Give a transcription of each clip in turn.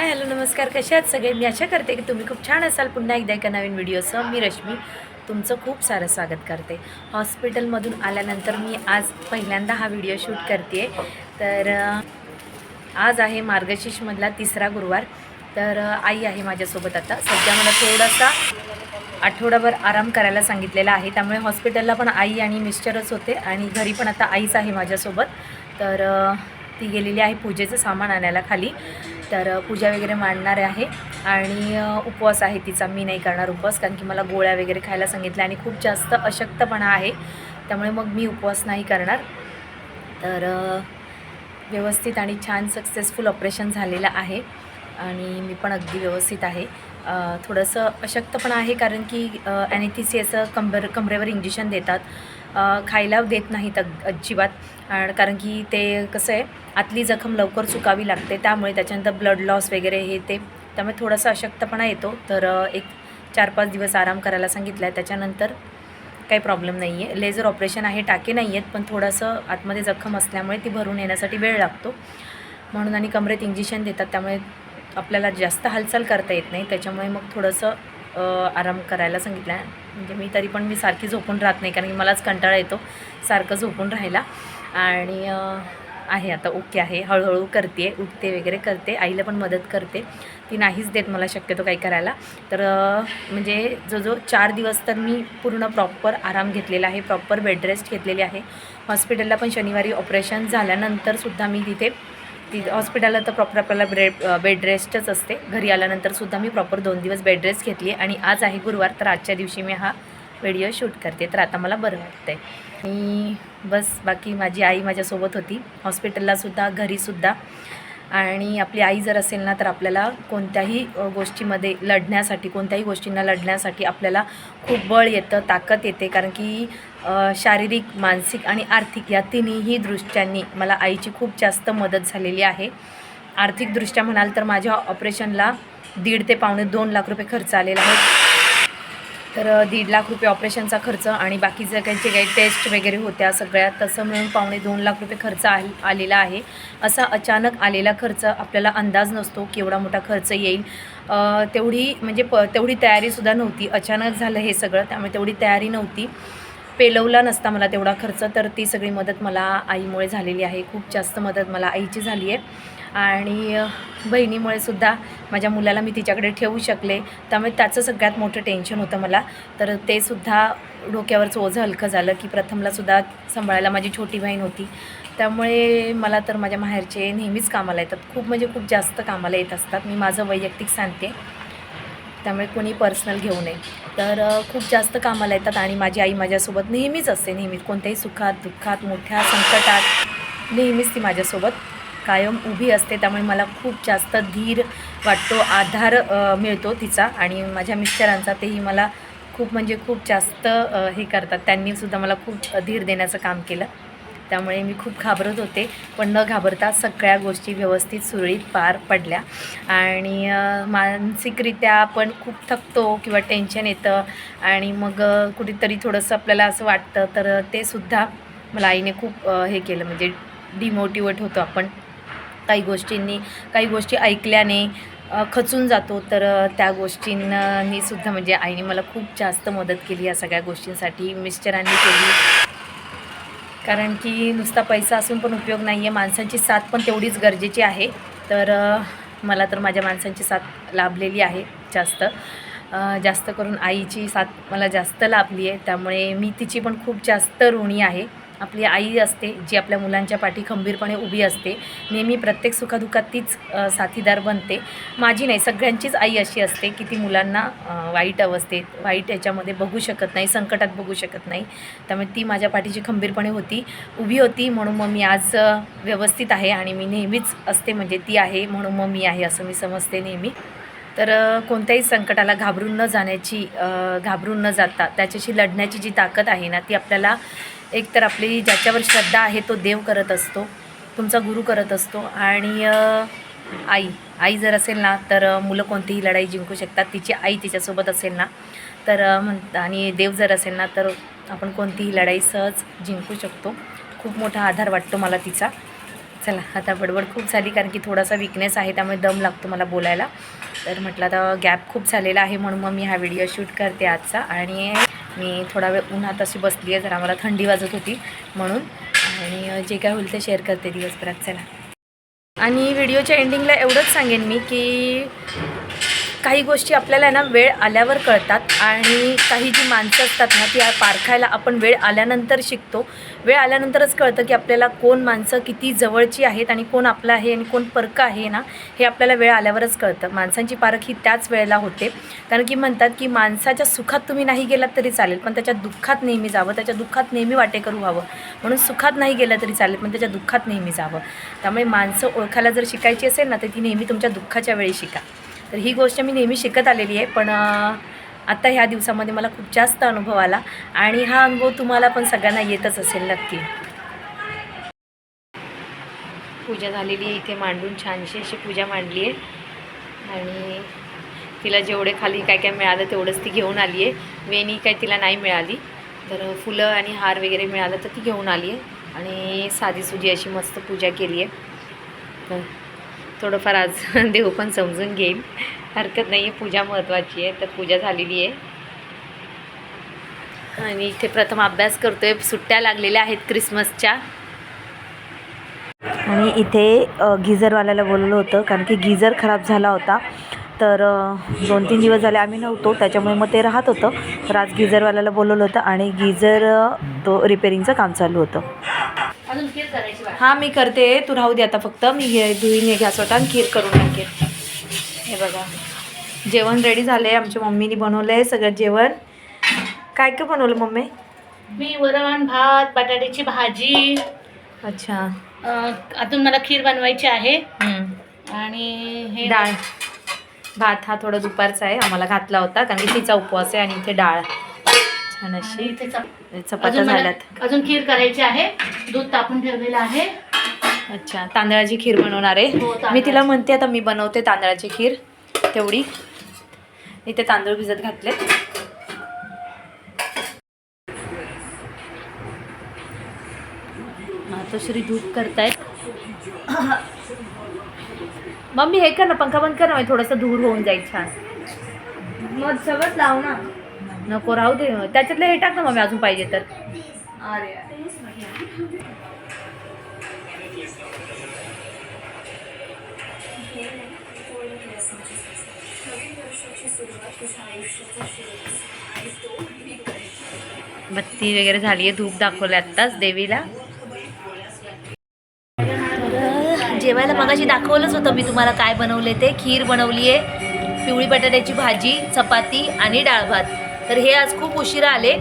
Hi hello नमस्कार. कसे आहात सगळे? मी आशा करते की तुम्ही खूप छान असाल. पुन्हा एकदा एका नवीन व्हिडिओसह मी रश्मी तुमचं खूप सारं स्वागत करते. हॉस्पिटलमधून आल्यानंतर मी आज पहिल्यांदा हा व्हिडिओ शूट करते तर आज आहे मार्गशीर्षमधला तिसरा गुरुवार. तर आई आहे माझ्यासोबत आता. सध्या मला थोडासा आठवडाभर आराम करायला सांगितलेला आहे. त्यामुळे हॉस्पिटलला पण आई आणि मिस्टरच होते आणि घरी पण आता आईच आहे माझ्यासोबत. तर ती गेलेली आहे पूजेचं सामान आणायला खाली. तर पूजा वगैरे मांडणार आहे आणि उपवास आहे तिचा. मी नाही करणार उपवास कारण की मला गोळ्या वगैरे खायला सांगितल्या आणि खूप जास्त अशक्तपणा आहे. त्यामुळे मग मी उपवास नाही करणार. तर व्यवस्थित आणि छान सक्सेसफुल ऑपरेशन झालेलं आहे आणि मी पण अगदी व्यवस्थित आहे. थोडंसं अशक्तपणा आहे कारण की ॲनेथिसियाचं कंबर कमरेवर इंजेक्शन देतात. खायला देत नाहीत अग अजिबात. आणि कारण की ते कसं आहे आतली जखम लवकर चुकावी लागते त्यामुळे त्याच्यानंतर ब्लड लॉस वगैरे हे ते त्यामुळे थोडासा अशक्तपणा येतो. तर एक चार पाच दिवस आराम करायला सांगितला आहे त्याच्यानंतर काही प्रॉब्लेम नाही आहे लेझर ऑपरेशन आहे टाके नाही आहेत पण थोडंसं आतमध्ये जखम असल्यामुळे ती भरून येण्यासाठी वेळ लागतो. म्हणून आणि कमरेत इंजेक्शन देतात त्यामुळे आपल्याला जास्त हालचाल करता येत नाही. त्याच्यामुळे मग थोडंसं आराम करायला सांगितलं आहे म्हणजे मी तरी पण मी सारखी झोपून राहत नाही कारण की मलाच कंटाळा येतो सारखं झोपून राहायला. आणि आहे आता ओके आहे. हळूहळू करते उठते वगैरे करते. आईला पण मदत करते. ती नाहीच देत मला शक्यतो काही करायला. तर म्हणजे जो जो चार दिवस तर मी पूर्ण प्रॉपर आराम घेतलेला आहे प्रॉपर बेड रेस्ट घेतलेली आहे. हॉस्पिटलला पण शनिवारी ऑपरेशन झाल्यानंतरसुद्धा मी तिथे ती हॉस्पिटलला तर प्रॉपर आपल्याला ब्रेड बेड रेस्टच असते. घरी आल्यानंतरसुद्धा मी प्रॉपर दोन दिवस बेड रेस्ट घेतली आणि आज आहे गुरुवार तर आजच्या दिवशी मी हा व्हिडिओ शूट करते. तर आता मला बरं वाटतं आहे आणि बस बाकी माझी आई माझ्यासोबत होती. हॉस्पिटललासुद्धा घरीसुद्धा आणि आपली आई जर असेल ना तर आपल्याला कोणत्याही गोष्टीमध्ये लढण्यासाठी कोणत्याही गोष्टींना लढण्यासाठी आपल्याला खूप बळ येतं ताकद येते. कारण की शारीरिक मानसिक आणि आर्थिक या तिन्ही दृष्ट्यांनी मला आईची खूप जास्त मदत झालेली आहे. आर्थिकदृष्ट्या म्हणाल तर माझ्या ऑपरेशनला दीड ते पावणे दोन लाख रुपये खर्च आलेला आहे. तर दीड लाख रुपये ऑपरेशनचा खर्च आणि बाकीचं काही जे काही टेस्ट वगैरे होत्या सगळ्या तसं मिळून पावणे दोन लाख रुपये खर्च आल आलेला आहे. असा अचानक आलेला खर्च आपल्याला अंदाज नसतो केवढा मोठा खर्च येईल. तेवढी म्हणजे प तेवढी तयारीसुद्धा नव्हती. अचानक झालं हे सगळं त्यामुळे तेवढी तयारी नव्हती. पेलवला नसता मला तेवढा खर्च तर ती सगळी मदत मला आईमुळे झालेली आहे. खूप जास्त मदत मला आईची झाली आहे. आणि बहिणीमुळे सुद्धा माझ्या मुलाला मी तिच्याकडे ठेवू शकले. त्यामुळे त्याचं सगळ्यात मोठं टेन्शन होतं मला. तर ते सुद्धा डोक्यावरचं ओझं हलकं झालं की प्रथमला सुद्धा सांभाळायला माझी छोटी बहीण होती. त्यामुळे मला तर माझ्या माहेरचे नेहमीच कामाला येतात. खूप म्हणजे खूप जास्त कामाला येत असतात. मी माझं वैयक्तिक सांगते. त्यामुळे कोणी पर्सनल घेऊ नये. तर खूप जास्त कामाला येतात आणि माझी आई माझ्यासोबत नेहमीच असते. नेहमीच कोणत्याही सुखात दुःखात मोठ्या संकटात नेहमीच ती माझ्यासोबत कायम उभी असते त्यामुळे मला खूप जास्त धीर वाटतो आधार मिळतो तिचा. आणि माझ्या मिस्टरांचा तेही मला खूप म्हणजे खूप जास्त हे करतात. त्यांनीसुद्धा मला खूप धीर देण्याचं काम केलं. त्यामुळे मी खूप घाबरत होते. पण न घाबरता सगळ्या गोष्टी व्यवस्थित सुरळीत पार पडल्या. आणि मानसिकरित्या आपण खूप थकतो किंवा टेन्शन येतं. आणि मग कुठेतरी थोडंसं आपल्याला असं वाटतं. तर ते सुद्धा मला आईने खूप हे केलं. म्हणजे डिमोटिवेट होतो आपण. काही गोष्टींनी काही गोष्टी ऐकल्याने खचून जातो. तर त्या गोष्टींनी सुद्धा म्हणजे आईने मला खूप जास्त मदत केली या सगळ्या गोष्टींसाठी. मिस्टरांनी केली. कारण की नुसता पैसा असून पण उपयोग नाही आहे माणसांची साथ पण तेवढीच गरजेची आहे. तर मला तर माझ्या माणसांची साथ लाभलेली आहे जास्त. जास्त करून आईची साथ मला जास्त लाभली आहे त्यामुळे मी तिची पण खूप जास्त ऋणी आहे. आपली आई असते जी आपल्या मुलांच्या पाठी खंबीरपणे उभी असते. नेहमी प्रत्येक सुखादुखात तीच साथीदार बनते. माझी नाही सगळ्यांचीच आई अशी असते की ती मुलांना वाईट अवस्थेत वाईट याच्यामध्ये बघू शकत नाही संकटात बघू शकत नाही. त्यामुळे ती माझ्या पाठीची खंबीरपणे होती उभी होती. म्हणून मग मी आज व्यवस्थित आहे आणि मी नेहमीच असते म्हणजे ती आहे म्हणून मग मी आहे असं मी समजते नेहमी. तर कोणत्याही संकटाला घाबरून न जाण्याची घाबरून न जाता त्याच्याशी लढण्याची जी ताकद आहे ना ती आपल्याला एक तर आपली ज्याच्यावर श्रद्धा आहे तो देव करत असतो तुमचा गुरु करत असतो आणि आई आई जर असेल ना तर मुलं कोणतीही लढाई जिंकू शकतात. तिची आई तिच्यासोबत असेल ना तर म्हण आणि देव जर असेल ना तर आपण कोणतीही लढाई सहज जिंकू शकतो. खूप मोठा आधार वाटतो मला तिचा. चला आता बडबड खूप झाली कारण की थोडासा विकनेस आहे त्यामुळे दम लागतो मला बोलायला. तर म्हटलं आता गॅप खूप झालेला आहे म्हणून मग मी हा व्हिडिओ शूट करते आजचा आणि मी थोडा वेळ उन्हात अशी बसली आहे जरा मला थंडी वाजत होती म्हणून. आणि जे काय होईल ते शेअर करते दिवसभरात. चला. आणि व्हिडिओच्या एंडिंगला एवढंच सांगेन मी की काही गोष्टी आपल्याला ना वेळ आल्यावर कळतात आणि काही जी माणसं असतात ना ती पारखायला आपण वेळ आल्यानंतर शिकतो. वेळ आल्यानंतरच कळतं की आपल्याला कोण माणसं किती जवळची आहेत आणि कोण आपलं आहे आणि कोण परकं आहे ना हे आपल्याला वेळ आल्यावरच कळतं. माणसांची पारख ही त्याच वेळेला होते. कारण की म्हणतात की माणसाच्या सुखात तुम्ही नाही गेलात तरी चालेल पण त्याच्या दुःखात नेहमी जावं त्याच्या दुःखात नेहमी वाटेकरू व्हावं. म्हणून सुखात नाही गेलं तरी चालेल पण त्याच्या दुःखात नेहमी जावं. त्यामुळे माणसं ओळखायला जर शिकायची असेल ना तर ती नेहमी तुमच्या दुःखाच्या वेळी शिका. तर ही गोष्ट मी नेहमी शिकत आलेली आहे पण आत्ता ह्या दिवसामध्ये मला खूप जास्त अनुभव आला आणि हा अनुभव तुम्हाला पण सगळ्यांना येतच असेल नक्की. पूजा झालेली आहे इथे मांडून छानशी अशी पूजा मांडली आहे. आणि तिला जेवढे खाली काय काय मिळालं तेवढंच ती घेऊन आली आहे. वेणी काय तिला नाही मिळाली तर फुलं आणि हार वगैरे मिळालं तर ती घेऊन आली आहे. आणि साधी सुजी अशी मस्त पूजा केली आहे. तर थोडंफार आज देव पण समजून घेईल. हरकत नाही आहे पूजा महत्त्वाची आहे तर पूजा झालेली आहे. आणि इथे प्रथम अभ्यास करतो आहे सुट्ट्या लागलेल्या आहेत क्रिसमसच्या. आणि इथे गिझरवाल्याला बोलवलं होतं कारण की गिझर खराब झाला होता. तर दोन तीन दिवस झाले आम्ही नव्हतो त्याच्यामुळे मग ते राहत होतं. तर आज गिझरवाल्याला बोलवलं होतं आणि गिझर तो रिपेरिंगचं काम चालू होतं. अजून खीर करायची बाकी. हां मी करते. तू राहू दे आता फक्त. मी हे धुईन हे वाटा आणि खीर करून टाकेन हे बघा. जेवण रेडी झालं आहे आमच्या मम्मीने बनवलं आहे सगळं जेवण. काय काय बनवलं मम्मी? मी वरण भात बटाट्याची भाजी. अच्छा. अं, अजून मला खीर बनवायची आहे. हम्म. आणि हे डाळ. भात हा थोडा दुपारचा आहे. आम्हाला घातला होता. कारण की तिचा उपवास आहे आणि इथे डाळ. छान अशी चपात्या झाल्यात. अजून खीर करायची आहे. दूध तापून ठेवलेलं आहे. अच्छा तांदळाची खीर बनवणार आहे. हो. मी तिला म्हणते आता मी बनवते तांदळाची खीर तेवढी. इथे तांदूळ भिजत घातले मातोश्री धूप करतायत. मम्मी हे कर ना पंखा बंद कर ना म्हणजे थोडंसं दूर होऊन जाईल छान. मग सगळंच लाव ना. नको राहू दे. त्याच्यातलं हे टाक ना मम्मी अजून पाहिजे तर. अरे. बत्ती वगैरे झाली आहे धूप दाखवले आत्ताच देवीला. जेवायला मगाशी दाखवलंच होतं मी तुम्हाला काय बनवले ते. खीर बनवली आहे पिवळी बटाट्याची भाजी चपाती आणि डाळ भात. तर हे आज खूप उशिरा आले.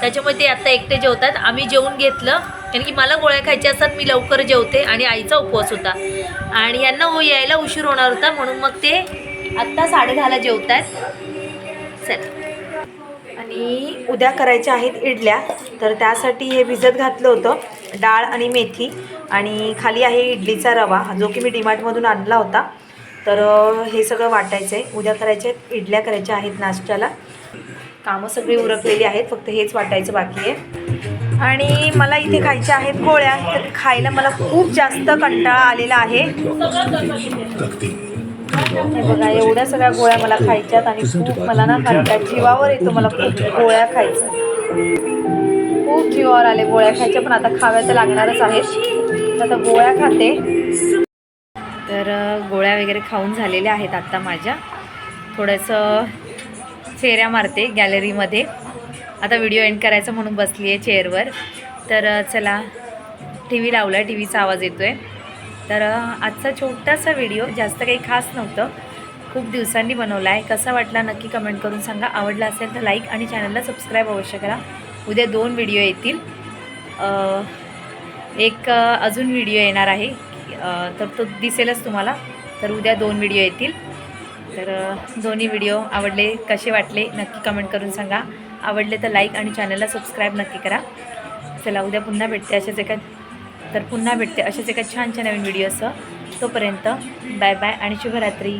त्याच्यामुळे ते आत्ता एकटे जेवतात. आम्ही जेवून घेतलं. कारण की मला गोळ्या खायच्या असतात मी लवकर जेवते आणि आईचा उपवास होता. आणि यांना हो यायला उशीर होणार होता. म्हणून मग ते आत्ता साडेदहाला जेवत आहेत चल. आणि उद्या करायच्या आहेत इडल्या. तर त्यासाठी हे भिजत घातलं होतं. डाळ आणि मेथी. आणि खाली आहे इडलीचा रवा जो की मी डिमार्टमधून आणला होता. तर हे सगळं वाटायचं आहे उद्या करायच्या आहेत इडल्या करायच्या आहेत नाश्त्याला. कामं सगळी उरकलेली आहेत फक्त हेच वाटायचं बाकी आहे. आणि मला इथे खायच्या आहेत गोळ्या तर खायला मला खूप जास्त कंटाळा आलेला आहे. बघा एवढ्या सगळ्या गोळ्या मला खायच्यात आणि खूप मला ना कंटाळा जीवावर येतो मला खूप गोळ्या खायचं. खूप जीवावर आले गोळ्या खायच्या पण आता खाव्या तर लागणारच आहेत. आता गोळ्या खाते. तर गोळ्या वगैरे खाऊन झालेल्या आहेत आत्ता माझ्या. थोडंसं फेऱ्या मारते गॅलरीमध्ये. आता व्हिडिओ एंड करायचा म्हणून बसली आहे चेअरवर. तर चला टी व्ही लावला टी व्हीचा आवाज येतो आहे तर आजचा छोटासा व्हिडिओ जास्त काही खास नव्हतं. खूप दिवसांनी बनवला आहे कसा वाटला नक्की कमेंट करून सांगा. आवडला असेल तर लाईक आणि चॅनलला सबस्क्राईब अवश्य करा. उद्या दोन व्हिडिओ येतील. एक अजून व्हिडिओ येणार आहे. तर तो दिसेलच तुम्हाला. तर उद्या दोन व्हिडिओ येतील. तर दोन्ही व्हिडिओ आवडले कसे वाटले नक्की कमेंट करून सांगा. आवडले तर लाईक आणि चॅनलला सबस्क्राईब नक्की करा. चला उद्या पुन्हा भेटते अशाच एका तर पुन्हा भेटते अशाच एका छानच्या नवीन व्हिडिओसह तोपर्यंत बाय बाय आणि शुभरात्री.